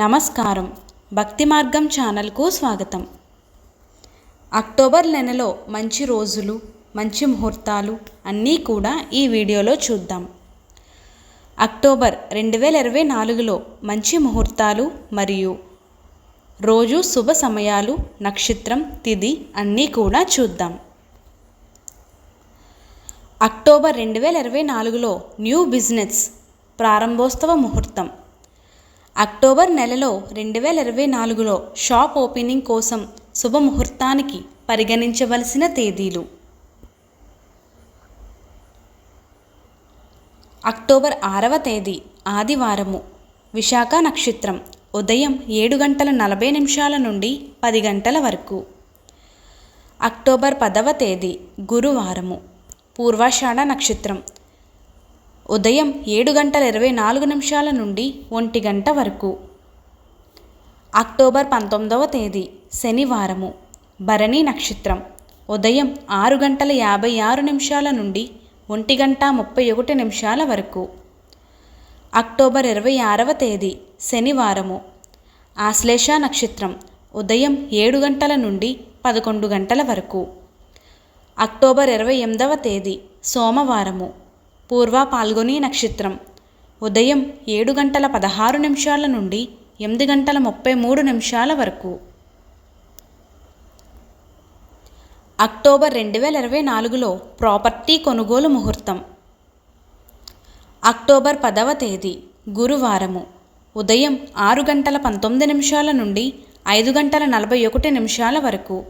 నమస్కారం. భక్తి మార్గం ఛానల్కు స్వాగతం. అక్టోబర్ నెలలో మంచి రోజులు మంచి ముహూర్తాలు అన్నీ కూడా ఈ వీడియోలో చూద్దాం. అక్టోబర్ రెండు వేల ఇరవై నాలుగులో మంచి ముహూర్తాలు మరియు రోజు శుభ సమయాలు నక్షత్రం తిది అన్నీ కూడా చూద్దాం. అక్టోబర్ రెండు వేల ఇరవై నాలుగులో న్యూ బిజినెస్ ప్రారంభోత్సవ ముహూర్తం. అక్టోబర్ నెలలో రెండు వేల ఇరవై నాలుగులో షాప్ ఓపెనింగ్ కోసం శుభముహూర్తానికి పరిగణించవలసిన తేదీలు. అక్టోబర్ ఆరవ తేదీ ఆదివారము విశాఖ నక్షత్రం ఉదయం ఏడు గంటల నలభై నిమిషాల నుండి పది గంటల వరకు. అక్టోబర్ పదవ తేదీ గురువారము పూర్వాషాఢ నక్షత్రం ఉదయం ఏడు గంటల ఇరవై నాలుగు నిమిషాల నుండి ఒంటి గంట వరకు. అక్టోబర్ పంతొమ్మిదవ తేదీ శనివారము భరణి నక్షత్రం. ఉదయం ఆరు గంటల యాభై ఆరు నిమిషాల నుండి ఒంటి గంట ముప్పై ఒకటి నిమిషాల వరకు. అక్టోబర్ ఇరవై ఆరవ తేదీ శనివారము ఆశ్లేష నక్షత్రం. ఉదయం ఏడు గంటల నుండి పదకొండు గంటల వరకు. అక్టోబర్ ఇరవై ఎనిమిదవ తేదీ సోమవారము పూర్వ పాల్గొని నక్షత్రం. ఉదయం ఏడు గంటల పదహారు నిమిషాల నుండి ఎనిమిది గంటల ముప్పై మూడు నిమిషాల వరకు. అక్టోబర్ రెండు వేల ఇరవై నాలుగులో ప్రాపర్టీ కొనుగోలు ముహూర్తం. అక్టోబర్ పదవ తేదీ గురువారము. ఉదయం ఆరు గంటల పంతొమ్మిది నిమిషాల నుండి ఐదు గంటల నలభై ఒకటి నిమిషాల వరకు.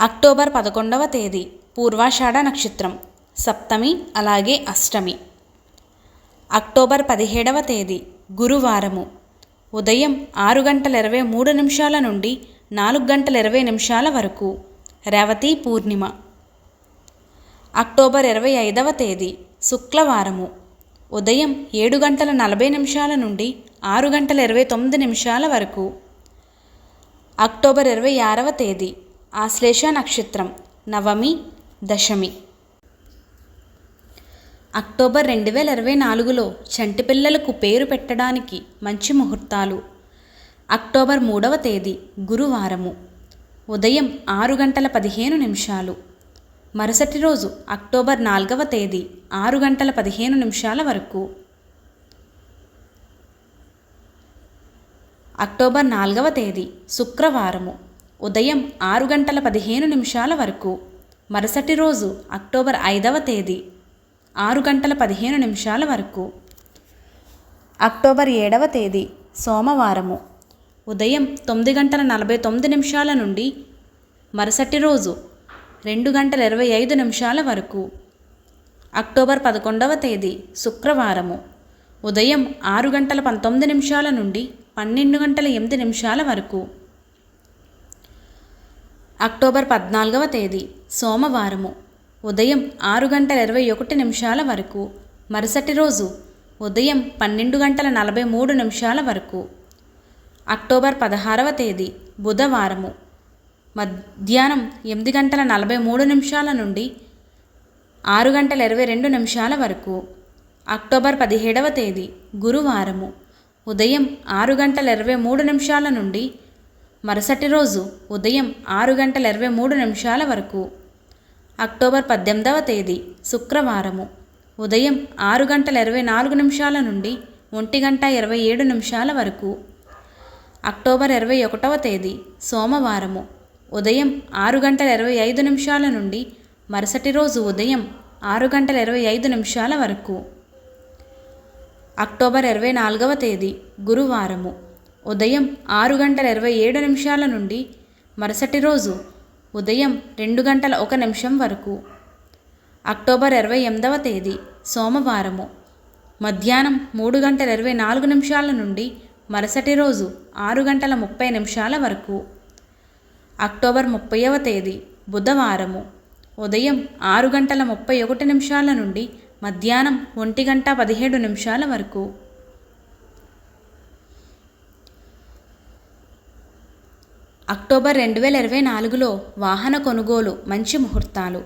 అక్టోబర్ పదకొండవ తేదీ పూర్వాషాఢ నక్షత్రం సప్తమి అలాగే అష్టమి. అక్టోబర్ పదిహేడవ తేదీ గురువారము. ఉదయం ఆరు గంటల ఇరవై మూడు నిమిషాల నుండి నాలుగు గంటల ఇరవై నిమిషాల వరకు. రేవతి పూర్ణిమ. అక్టోబర్ ఇరవై ఐదవ తేదీ శుక్రవారము ఉదయం ఏడు గంటల నలభై నిమిషాల నుండి ఆరు గంటల ఇరవై తొమ్మిది నిమిషాల వరకు. అక్టోబర్ ఇరవై ఆరవ తేదీ ఆశ్లేష నక్షత్రం నవమి దశమి. అక్టోబర్ రెండు వేల ఇరవై నాలుగులో చంటి పిల్లలకు పేరు పెట్టడానికి మంచి ముహూర్తాలు. అక్టోబర్ మూడవ తేదీ గురువారము. ఉదయం ఆరు గంటల పదిహేను నిమిషాలు. మరుసటి రోజు అక్టోబర్ నాలుగవ తేదీ ఆరు గంటల పదిహేను నిమిషాల వరకు. అక్టోబర్ నాలుగవ తేదీ శుక్రవారము. ఉదయం ఆరు గంటల పదిహేను నిమిషాల వరకు. మరుసటి రోజు అక్టోబర్ ఐదవ తేదీ ఆరు గంటల పదిహేను నిమిషాల వరకు. అక్టోబర్ ఏడవ తేదీ సోమవారము. ఉదయం తొమ్మిది గంటల నలభై తొమ్మిది నిమిషాల నుండి మరుసటి రోజు రెండు గంటల ఇరవై ఐదు నిమిషాల వరకు. అక్టోబర్ పదకొండవ తేదీ శుక్రవారము. ఉదయం ఆరు గంటల పంతొమ్మిది నిమిషాల నుండి పన్నెండు గంటల ఎనిమిది నిమిషాల వరకు. అక్టోబర్ పద్నాలుగవ తేదీ సోమవారము. ఉదయం ఆరు గంటల ఇరవై ఒకటి నిమిషాల వరకు మరుసటి రోజు ఉదయం పన్నెండు గంటల నలభై మూడు నిమిషాల వరకు. అక్టోబర్ పదహారవ తేదీ బుధవారము. మధ్యాహ్నం ఎనిమిది గంటల నలభై మూడు నిమిషాల నుండి ఆరు గంటల ఇరవై రెండు నిమిషాల వరకు. అక్టోబర్ పదిహేడవ తేదీ గురువారము. ఉదయం ఆరు గంటల ఇరవై మూడు నిమిషాల నుండి మరుసటి రోజు ఉదయం ఆరు గంటల ఇరవై మూడు నిమిషాల వరకు. అక్టోబర్ పద్దెనిమిదవ తేదీ శుక్రవారము. ఉదయం ఆరు గంటల ఇరవై నాలుగు నిమిషాల నుండి ఒంటి గంట ఇరవై ఏడు నిమిషాల వరకు. అక్టోబర్ ఇరవై ఒకటవ తేదీ సోమవారము. ఉదయం ఆరు గంటల ఇరవై ఐదు నిమిషాల నుండి మరుసటి రోజు ఉదయం ఆరు గంటల ఇరవై ఐదు నిమిషాల వరకు. అక్టోబర్ ఇరవై నాలుగవ తేదీ గురువారము. ఉదయం ఆరు గంటల ఇరవై ఏడు నిమిషాల నుండి మరుసటి రోజు ఉదయం రెండు గంటల ఒక నిమిషం వరకు. అక్టోబర్ ఇరవై ఎనిమిదవ తేదీ సోమవారము. మధ్యాహ్నం మూడు గంటల ఇరవై నాలుగు నిమిషాల నుండి మరుసటి రోజు ఆరు గంటల ముప్పై నిమిషాల వరకు. అక్టోబర్ ముప్పైవ తేదీ బుధవారము. ఉదయం ఆరు గంటల ముప్పై ఒకటి నిమిషాల నుండి మధ్యాహ్నం ఒంటి గంట పదిహేడు నిమిషాల వరకు. అక్టోబర్ రెండు వేల ఇరవై నాలుగులో వాహన కొనుగోలు మంచి ముహూర్తాలు.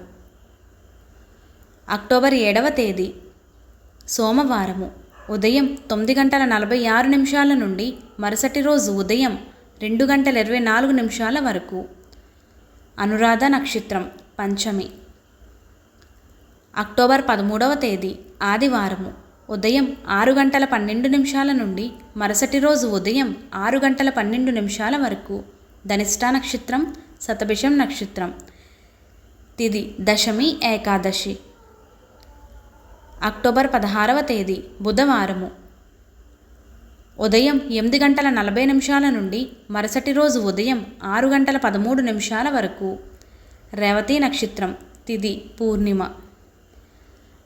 అక్టోబర్ ఏడవ తేదీ సోమవారము ఉదయం తొమ్మిది గంటల నలభై ఆరు నిమిషాల నుండి మరుసటి రోజు ఉదయం రెండు గంటల ఇరవై నాలుగు నిమిషాల వరకు. అనురాధ నక్షత్రం పంచమి. అక్టోబర్ పదమూడవ తేదీ ఆదివారము ఉదయం ఆరు గంటల పన్నెండు నిమిషాల నుండి మరుసటి రోజు ఉదయం ఆరు గంటల పన్నెండు నిమిషాల వరకు. ధనిష్టా నక్షత్రం శతభిషం నక్షత్రం. తిది దశమి ఏకాదశి. అక్టోబర్ పదహారవ తేదీ బుధవారము. ఉదయం ఎనిమిది గంటల నలభై నిమిషాల నుండి మరుసటి రోజు ఉదయం ఆరు గంటల పదమూడు నిమిషాల వరకు. రేవతి నక్షత్రం తిది పూర్ణిమ.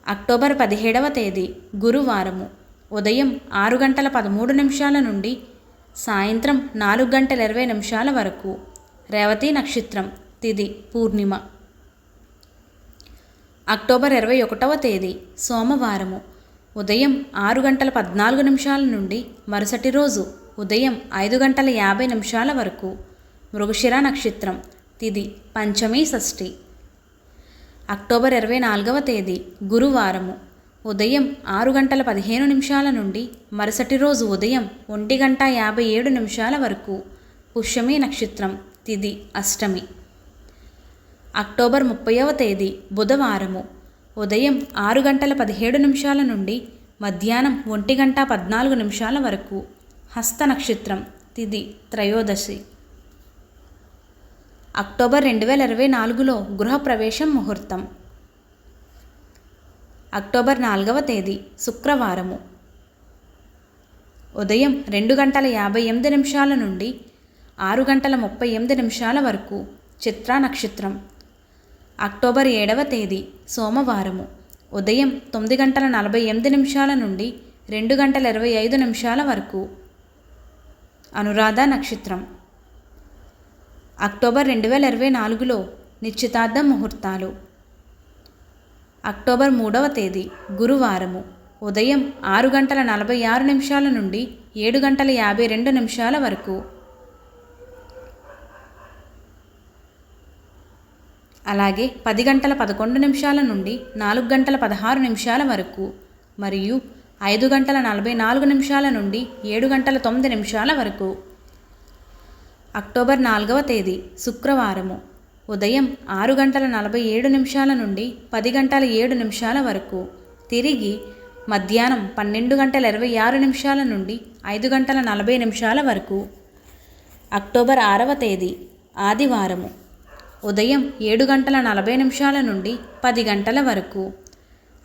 అక్టోబర్ పదిహేడవ తేదీ గురువారము. ఉదయం ఆరు గంటల పదమూడు నిమిషాల నుండి సాయంత్రం నాలుగు గంటల ఇరవై నిమిషాల వరకు. రేవతి నక్షత్రం తిది పూర్ణిమ. అక్టోబర్ ఇరవై ఒకటవ తేదీ సోమవారము. ఉదయం ఆరు గంటల పద్నాలుగు నిమిషాల నుండి మరుసటి రోజు ఉదయం ఐదు గంటల యాభై నిమిషాల వరకు. మృగశిర నక్షత్రం తిది పంచమి షష్ఠి. అక్టోబర్ ఇరవై నాలుగవ తేదీ గురువారము. ఉదయం ఆరు గంటల పదిహేను నిమిషాల నుండి మరుసటి రోజు ఉదయం ఒంటి గంట యాభై ఏడు నిమిషాల వరకు పుష్యమి నక్షత్రం తిది అష్టమి. అక్టోబర్ ముప్పైవ తేదీ బుధవారము. ఉదయం ఆరు గంటల పదిహేడు నిమిషాల నుండి మధ్యాహ్నం ఒంటి గంట పద్నాలుగు నిమిషాల వరకు హస్త నక్షత్రం తిది త్రయోదశి. అక్టోబర్ రెండు వేల ఇరవై నాలుగులో గృహప్రవేశం ముహూర్తం. అక్టోబర్ నాలుగవ తేదీ శుక్రవారము. ఉదయం రెండు గంటల యాభై ఎనిమిది నిమిషాల నుండి ఆరు గంటల ముప్పై ఎనిమిది నిమిషాల వరకు చిత్రా నక్షత్రం. అక్టోబర్ ఏడవ తేదీ సోమవారము. ఉదయం తొమ్మిది గంటల నలభై ఎనిమిది నిమిషాల నుండి రెండు గంటల ఇరవై ఐదు నిమిషాల వరకు అనురాధ నక్షత్రం. అక్టోబర్ రెండు వేల ఇరవై నాలుగులో నిశ్చితార్థం ముహూర్తాలు. అక్టోబర్ మూడవ తేదీ గురువారము. ఉదయం ఆరు గంటల నలభై ఆరు నిమిషాల నుండి ఏడు గంటల యాభై రెండు నిమిషాల వరకు. అలాగే పది గంటల పదకొండు నిమిషాల నుండి నాలుగు గంటల పదహారు నిమిషాల వరకు. మరియు ఐదు గంటల నలభై నాలుగు నిమిషాల నుండి ఏడు గంటల తొమ్మిది నిమిషాల వరకు. అక్టోబర్ నాలుగవ తేదీ శుక్రవారము. ఉదయం ఆరు గంటల నలభై ఏడు నిమిషాల నుండి పది గంటల ఏడు నిమిషాల వరకు. తిరిగి మధ్యాహ్నం పన్నెండు గంటల ఇరవై ఆరు నిమిషాల నుండి ఐదు గంటల నలభై నిమిషాల వరకు. అక్టోబర్ ఆరవ తేదీ ఆదివారము. ఉదయం ఏడు గంటల నలభై నిమిషాల నుండి పది గంటల వరకు.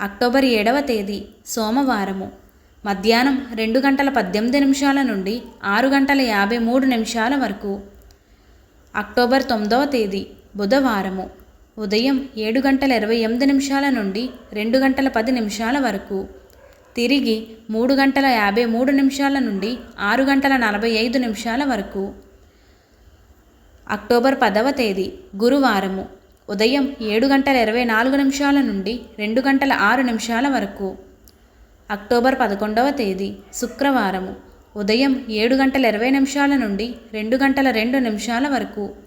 అక్టోబర్ ఏడవ తేదీ సోమవారము. మధ్యాహ్నం రెండు గంటల పద్దెనిమిది నిమిషాల నుండి ఆరు గంటల యాభై మూడు నిమిషాల వరకు. అక్టోబర్ తొమ్మిదవ తేదీ బుధవారము. ఉదయం ఏడు గంటల ఇరవై ఎనిమిది నిమిషాల నుండి రెండు గంటల పది నిమిషాల వరకు. తిరిగి మూడు గంటల యాభై మూడు నిమిషాల నుండి ఆరు గంటల నలభై ఐదు నిమిషాల వరకు. అక్టోబర్ పదవ తేదీ గురువారము. ఉదయం ఏడు గంటల ఇరవై నాలుగు నిమిషాల నుండి రెండు గంటల ఆరు నిమిషాల వరకు. అక్టోబర్ పదకొండవ తేదీ శుక్రవారము. ఉదయం ఏడు గంటల ఇరవై నిమిషాల నుండి రెండు గంటల రెండు నిమిషాల వరకు.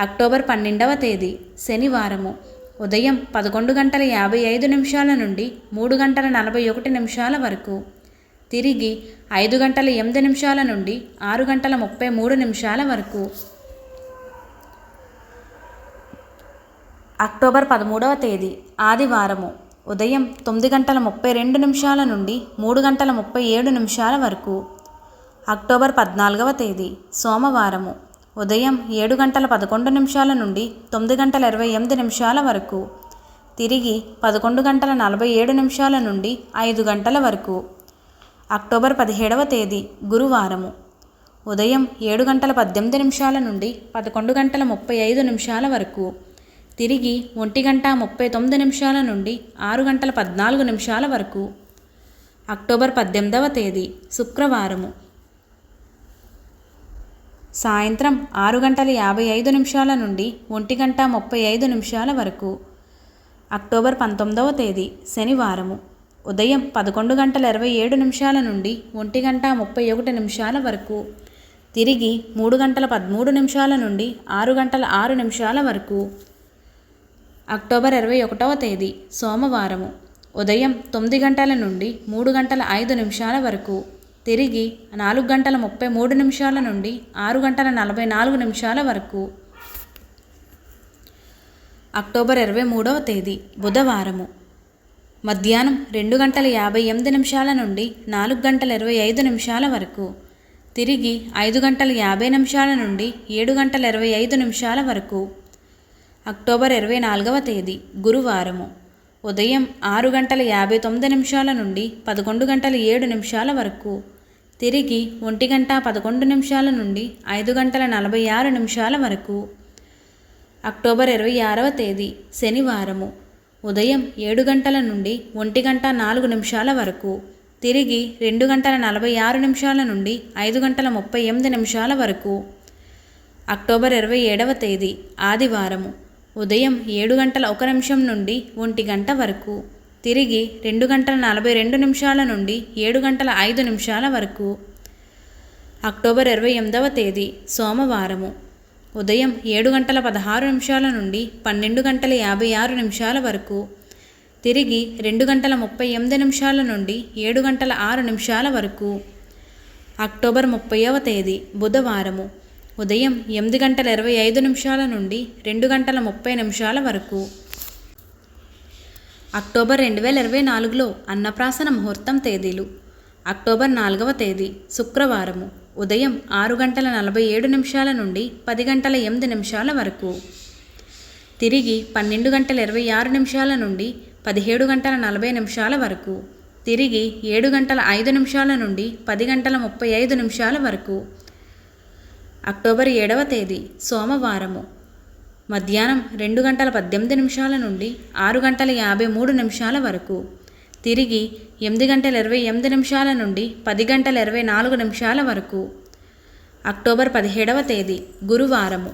అక్టోబర్ పన్నెండవ తేదీ శనివారము. ఉదయం పదకొండు గంటల యాభై ఐదు నిమిషాల నుండి మూడు గంటల నలభై ఒకటి నిమిషాల వరకు. తిరిగి ఐదు గంటల ఎనిమిది నిమిషాల నుండి ఆరు గంటల ముప్పై మూడు నిమిషాల వరకు. అక్టోబర్ పదమూడవ తేదీ ఆదివారము. ఉదయం తొమ్మిది గంటల ముప్పై రెండు నిమిషాల నుండి మూడు గంటల ముప్పై ఏడు నిమిషాల వరకు. అక్టోబర్ పద్నాలుగవ తేదీ సోమవారము. ఉదయం ఏడు గంటల పదకొండు నిమిషాల నుండి తొమ్మిది గంటల ఇరవై ఎనిమిది నిమిషాల వరకు. తిరిగి పదకొండు గంటల నలభై ఏడు నిమిషాల నుండి ఐదు గంటల వరకు. అక్టోబర్ పదిహేడవ తేదీ గురువారము. ఉదయం ఏడు గంటల పద్దెనిమిది నిమిషాల నుండి పదకొండు గంటల ముప్పై ఐదు నిమిషాల వరకు. తిరిగి ఒంటి గంట ముప్పై తొమ్మిది నిమిషాల నుండి ఆరు గంటల పద్నాలుగు నిమిషాల వరకు. అక్టోబర్ పద్దెనిమిదవ తేదీ శుక్రవారము. సాయంత్రం ఆరు గంటల యాభై ఐదు నిమిషాల నుండి ఒంటి గంట ముప్పై ఐదు నిమిషాల వరకు. అక్టోబర్ పంతొమ్మిదవ తేదీ శనివారము. ఉదయం పదకొండు గంటల ఇరవై ఏడు నిమిషాల నుండి ఒంటి గంట ముప్పై ఒకటి నిమిషాల వరకు. తిరిగి మూడు గంటల పదమూడు నిమిషాల నుండి ఆరు గంటల ఆరు నిమిషాల వరకు. అక్టోబర్ ఇరవై ఒకటవ తేదీ సోమవారము. ఉదయం తొమ్మిది గంటల నుండి మూడు గంటల ఐదు నిమిషాల వరకు. తిరిగి నాలుగు గంటల ముప్పై మూడు నిమిషాల నుండి ఆరు గంటల నలభై నాలుగు నిమిషాల వరకు. అక్టోబర్ ఇరవై మూడవ తేదీ బుధవారము. మధ్యాహ్నం రెండు గంటల యాభై ఎనిమిది నిమిషాల నుండి నాలుగు గంటల ఇరవై ఐదు నిమిషాల వరకు. తిరిగి ఐదు గంటల యాభై నిమిషాల నుండి ఏడు గంటల ఇరవై ఐదు నిమిషాల వరకు. అక్టోబర్ ఇరవై నాలుగవ తేదీ గురువారము. ఉదయం ఆరు గంటల యాభై తొమ్మిది నిమిషాల నుండి పదకొండు గంటల ఏడు నిమిషాల వరకు. తిరిగి ఒంటి గంట పదకొండు నిమిషాల నుండి ఐదు గంటల నలభై ఆరు నిమిషాల వరకు. అక్టోబర్ ఇరవై ఆరవ తేదీ శనివారము. ఉదయం ఏడు గంటల నుండి ఒంటి గంట నాలుగు నిమిషాల వరకు. తిరిగి రెండు గంటల నలభై ఆరు నిమిషాల నుండి ఐదు గంటల ముప్పై ఎనిమిది నిమిషాల వరకు. అక్టోబర్ ఇరవై ఏడవ తేదీ ఆదివారము. ఉదయం ఏడు గంటల ఒక నిమిషం నుండి ఒంటి గంట వరకు తిరిగి రెండు గంటల నలభై రెండు నిమిషాల నుండి ఏడు గంటల ఐదు నిమిషాల వరకు. అక్టోబర్ ఇరవై ఎనిమిదవ తేదీ సోమవారము. ఉదయం ఏడు గంటల పదహారు నిమిషాల నుండి పన్నెండు గంటల యాభై ఆరు నిమిషాల వరకు తిరిగి రెండు గంటల ముప్పై ఎనిమిది నిమిషాల నుండి ఏడు గంటల ఆరు నిమిషాల వరకు. అక్టోబర్ ముప్పైవ తేదీ బుధవారము. ఉదయం ఎనిమిది గంటల ఇరవై ఐదు నిమిషాల నుండి రెండు గంటల ముప్పై నిమిషాల వరకు. అక్టోబర్ రెండు వేల ఇరవై నాలుగులో అన్నప్రాసన ముహూర్తం తేదీలు. అక్టోబర్ నాలుగవ తేదీ శుక్రవారము. ఉదయం ఆరు గంటల నలభై ఏడు నిమిషాల నుండి పది గంటల ఎనిమిది నిమిషాల వరకు. తిరిగి పన్నెండు గంటల ఇరవై ఆరు నిమిషాల నుండి పదిహేడు గంటల నలభై నిమిషాల వరకు. తిరిగి ఏడు గంటల ఐదు నిమిషాల నుండి పది గంటల ముప్పై ఐదు నిమిషాల వరకు. అక్టోబర్ ఏడవ తేదీ సోమవారము. మధ్యాహ్నం రెండు గంటల పద్దెనిమిది నిమిషాల నుండి ఆరు గంటల యాభై మూడు నిమిషాల వరకు. తిరిగి ఎనిమిది గంటల ఇరవై ఎనిమిది నిమిషాల నుండి పది గంటల ఇరవై నాలుగు నిమిషాల వరకు. అక్టోబర్ పదిహేడవ తేదీ గురువారము.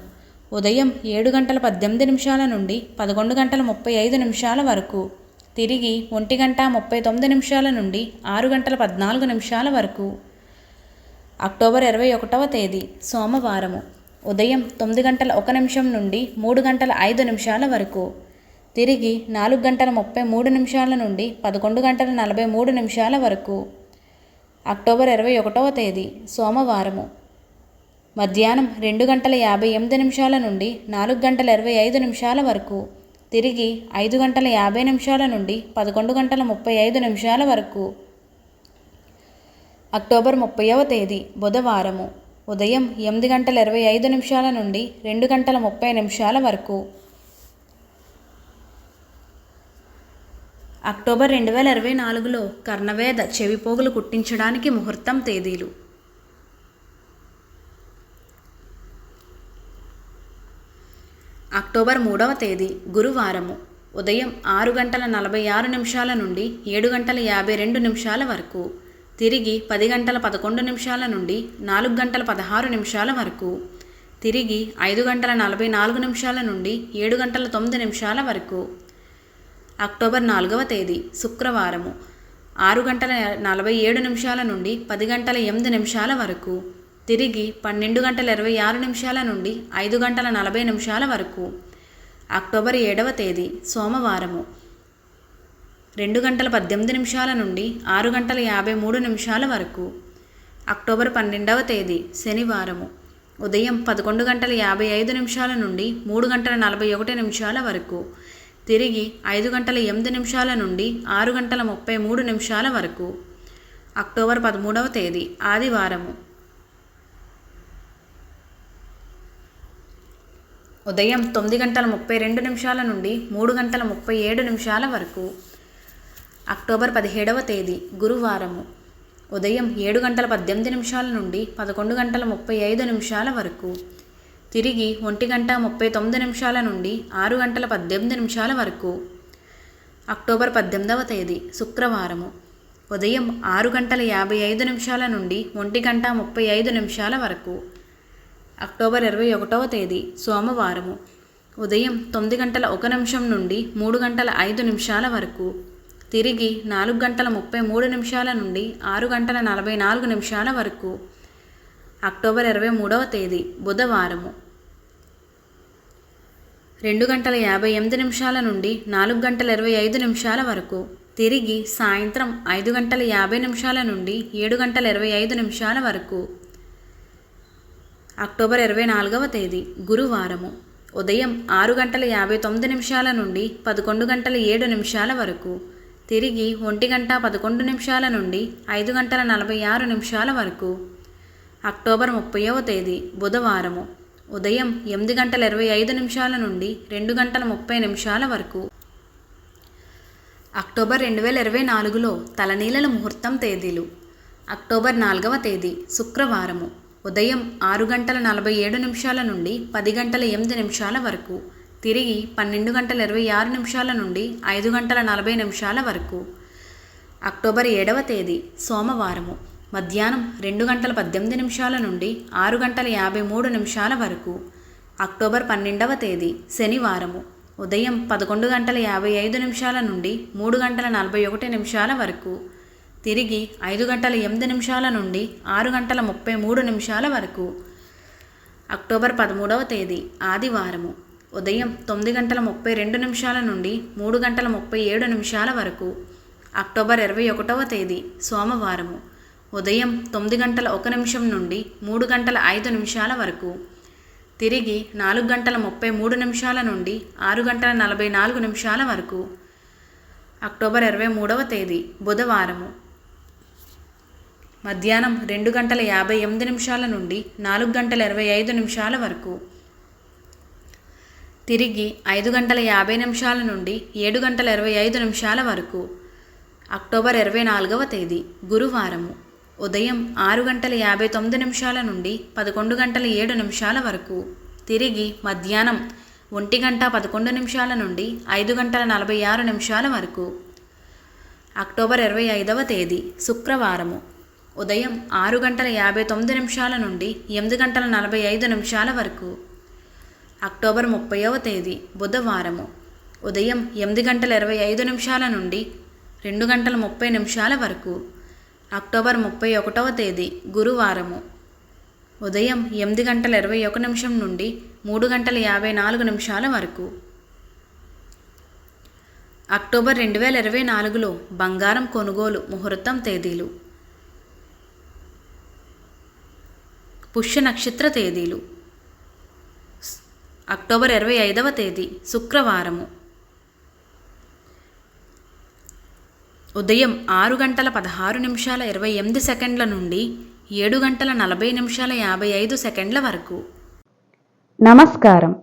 ఉదయం ఏడు గంటల పద్దెనిమిది నిమిషాల నుండి పదకొండు గంటల ముప్పై ఐదు నిమిషాల వరకు. తిరిగి ఒంటి గంట ముప్పై తొమ్మిది నిమిషాల నుండి ఆరు గంటల పద్నాలుగు నిమిషాల వరకు. అక్టోబర్ ఇరవై ఒకటవ తేదీ సోమవారము ఉదయం తొమ్మిది గంటల ఒక నిమిషం నుండి మూడు గంటల ఐదు నిమిషాల వరకు. తిరిగి నాలుగు గంటల ముప్పై మూడు నిమిషాల నుండి పదకొండు గంటల నలభై మూడు నిమిషాల వరకు. అక్టోబర్ ఇరవై ఒకటవ తేదీ సోమవారము మధ్యాహ్నం రెండు గంటల యాభై ఎనిమిది నిమిషాల నుండి నాలుగు గంటల ఇరవై ఐదు నిమిషాల వరకు. తిరిగి ఐదు గంటల యాభై నిమిషాల నుండి పదకొండు గంటల ముప్పై ఐదు నిమిషాల వరకు. అక్టోబర్ ముప్పైవ తేదీ బుధవారము. ఉదయం ఎనిమిది గంటల ఇరవై ఐదు నిమిషాల నుండి రెండు గంటల ముప్పై నిమిషాల వరకు. అక్టోబర్ రెండు వేల ఇరవై నాలుగులో కర్ణవేద చెవిపోగులు కుట్టించడానికి ముహూర్తం తేదీలు. అక్టోబర్ మూడవ తేదీ గురువారము. ఉదయం ఆరు గంటల నలభై ఆరు నిమిషాల నుండి ఏడు గంటల యాభై రెండు నిమిషాల వరకు. తిరిగి పది గంటల పదకొండు నిమిషాల నుండి నాలుగు గంటల పదహారు నిమిషాల వరకు తిరిగి ఐదు గంటల నలభై నాలుగు నిమిషాల నుండి ఏడు గంటల తొమ్మిది నిమిషాల వరకు. అక్టోబర్ నాలుగవ తేదీ శుక్రవారము ఆరు గంటల నలభై ఏడు నిమిషాల నుండి పది గంటల ఎనిమిది నిమిషాల వరకు తిరిగి పన్నెండు గంటల ఇరవై ఆరు నిమిషాల నుండి ఐదు గంటల నలభై నిమిషాల వరకు. అక్టోబర్ ఏడవ తేదీ సోమవారము రెండు గంటల పద్దెనిమిది నిమిషాల నుండి ఆరు గంటల యాభై మూడు నిమిషాల వరకు. అక్టోబర్ పన్నెండవ తేదీ శనివారము. ఉదయం పదకొండు గంటల యాభై ఐదు నిమిషాల నుండి మూడు గంటల నలభై ఒకటి నిమిషాల వరకు. తిరిగి ఐదు గంటల ఎనిమిది నిమిషాల నుండి ఆరు గంటల ముప్పై మూడు నిమిషాల వరకు. అక్టోబర్ పదమూడవ తేదీ ఆదివారము. ఉదయం తొమ్మిది గంటల ముప్పై రెండు నిమిషాల నుండి మూడు గంటల ముప్పై ఏడు నిమిషాల వరకు. అక్టోబర్ పదిహేడవ తేదీ గురువారము. ఉదయం ఏడు గంటల పద్దెనిమిది నిమిషాల నుండి పదకొండు గంటల ముప్పై ఐదు నిమిషాల వరకు. తిరిగి ఒంటి గంట ముప్పై తొమ్మిది నిమిషాల నుండి ఆరు గంటల పద్దెనిమిది నిమిషాల వరకు. అక్టోబర్ పద్దెనిమిదవ తేదీ శుక్రవారము. ఉదయం ఆరు గంటల యాభై ఐదు నిమిషాల నుండి ఒంటి గంట ముప్పై ఐదు నిమిషాల వరకు. అక్టోబర్ ఇరవై ఒకటవ తేదీ సోమవారము. ఉదయం తొమ్మిది గంటల ఒక నిమిషం నుండి మూడు గంటల ఐదు నిమిషాల వరకు. తిరిగి నాలుగు గంటల ముప్పై మూడు నిమిషాల నుండి ఆరు గంటల నలభై నాలుగు నిమిషాల వరకు. అక్టోబర్ ఇరవై మూడవ తేదీ బుధవారము. రెండు గంటల యాభై ఎనిమిది నిమిషాల నుండి నాలుగు గంటల ఇరవై ఐదు నిమిషాల వరకు. తిరిగి సాయంత్రం ఐదు గంటల యాభై నిమిషాల నుండి ఏడు గంటల ఇరవై ఐదు నిమిషాల వరకు. అక్టోబర్ ఇరవై నాలుగవ తేదీ గురువారము. ఉదయం ఆరు గంటల యాభై తొమ్మిది నిమిషాల నుండి పదకొండు గంటల ఏడు నిమిషాల వరకు. తిరిగి ఒంటి గంట పదకొండు నిమిషాల నుండి ఐదు గంటల నలభై ఆరు నిమిషాల వరకు. అక్టోబర్ ముప్పైవ తేదీ బుధవారము. ఉదయం ఎనిమిది గంటల ఇరవై ఐదు నిమిషాల నుండి రెండు గంటల ముప్పై నిమిషాల వరకు. అక్టోబర్ రెండు వేల ఇరవై నాలుగులో తలనీలల ముహూర్తం తేదీలు. అక్టోబర్ నాలుగవ తేదీ శుక్రవారము. ఉదయం ఆరు గంటల నలభై ఏడు నిమిషాల నుండి పది గంటల ఎనిమిది నిమిషాల వరకు. తిరిగి పన్నెండు గంటల ఇరవై ఆరు నిమిషాల నుండి ఐదు గంటల నలభై నిమిషాల వరకు. అక్టోబర్ ఏడవ తేదీ సోమవారము. మధ్యాహ్నం రెండు గంటల పద్దెనిమిది నిమిషాల నుండి ఆరు గంటల యాభై మూడు నిమిషాల వరకు. అక్టోబర్ పన్నెండవ తేదీ శనివారము. ఉదయం పదకొండు గంటల యాభై ఐదు నిమిషాల నుండి మూడు గంటల నలభై ఒకటి నిమిషాల వరకు. తిరిగి ఐదు గంటల ఎనిమిది నిమిషాల నుండి ఆరు గంటల ముప్పై మూడు నిమిషాల వరకు. అక్టోబర్ పదమూడవ తేదీ ఆదివారము. ఉదయం తొమ్మిది గంటల ముప్పై రెండు నిమిషాల నుండి మూడు గంటల ముప్పై ఏడు నిమిషాల వరకు అక్టోబర్ ఇరవై ఒకటవ తేదీ సోమవారము. ఉదయం తొమ్మిది గంటల ఒక నిమిషం నుండి మూడు గంటల ఐదు నిమిషాల వరకు తిరిగి నాలుగు గంటల ముప్పై మూడు నిమిషాల నుండి ఆరు గంటల నలభై నాలుగు నిమిషాల వరకు అక్టోబర్ ఇరవై మూడవ తేదీ బుధవారము. మధ్యాహ్నం రెండు గంటల యాభై ఎనిమిది నిమిషాల నుండి నాలుగు గంటల ఇరవై ఐదు నిమిషాల వరకు తిరిగి ఐదు గంటల యాభై నిమిషాల నుండి ఏడు గంటల ఇరవై ఐదు నిమిషాల వరకు. అక్టోబర్ ఇరవై నాలుగవ తేదీ గురువారము. ఉదయం ఆరు గంటల యాభై తొమ్మిది నిమిషాల నుండి పదకొండు గంటల ఏడు నిమిషాల వరకు. తిరిగి మధ్యాహ్నం ఒంటి గంట పదకొండు నిమిషాల నుండి ఐదు గంటల నలభై ఆరు నిమిషాల వరకు. అక్టోబర్ ఇరవై ఐదవ తేదీ శుక్రవారము. ఉదయం ఆరు గంటల యాభై తొమ్మిది నిమిషాల నుండి ఎనిమిది గంటల నలభై ఐదు నిమిషాల వరకు. అక్టోబర్ ముప్పైవ తేదీ బుధవారము. ఉదయం ఎనిమిది గంటల ఇరవై ఐదు నిమిషాల నుండి రెండు గంటల ముప్పై నిమిషాల వరకు. అక్టోబర్ ముప్పై ఒకటవ తేదీ గురువారము. ఉదయం ఎనిమిది గంటల ఇరవై ఒక నిమిషం నుండి మూడు గంటల యాభై నాలుగు నిమిషాల వరకు. అక్టోబర్ రెండు వేల ఇరవై నాలుగులో బంగారం కొనుగోలు ముహూర్తం తేదీలు. పుష్య నక్షత్ర తేదీలు. అక్టోబర్ ఇరవై ఐదవ తేదీ శుక్రవారము. ఉదయం ఆరు గంటల పదహారు నిమిషాల ఇరవై ఎనిమిది సెకండ్ల నుండి ఏడు గంటల నలభై నిమిషాల యాభై ఐదు సెకండ్ల వరకు. నమస్కారం.